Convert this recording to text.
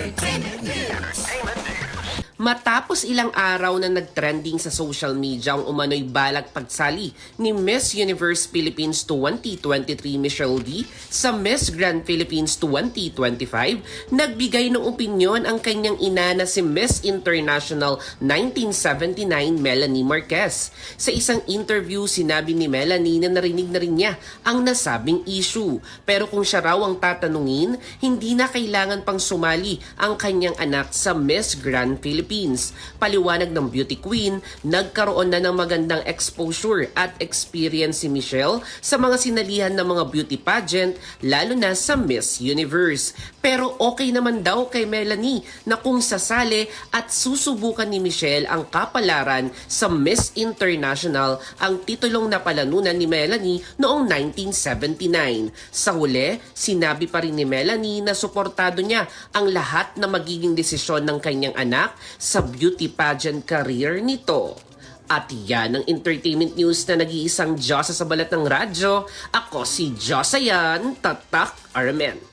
entertainment news. Matapos ilang araw na nagtrending sa social media ang umano'y balag pagsali ni Miss Universe Philippines 2023 Michelle D sa Miss Grand Philippines 2025, nagbigay ng opinyon ang kanyang ina na si Miss International 1979 Melanie Marquez. Sa isang interview, sinabi ni Melanie na narinig na rin niya ang nasabing issue. Pero kung siya raw ang tatanungin, hindi na kailangan pang sumali ang kanyang anak sa Miss Grand Philippines. Paliwanag ng beauty queen, nagkaroon na ng magandang exposure at experience si Michelle sa mga sinalihan ng mga beauty pageant, lalo na sa Miss Universe. Pero okay naman daw kay Melanie na kung sasali at susubukan ni Michelle ang kapalaran sa Miss International ang titulong napalanunan ni Melanie noong 1979. Sa huli, sinabi pa rin ni Melanie na suportado niya ang lahat na magiging desisyon ng kanyang anak sa beauty pageant career nito. At yan ang entertainment news na nag-iisang Diyosa sa balat ng radyo. Ako si Josayan Tatak Armen.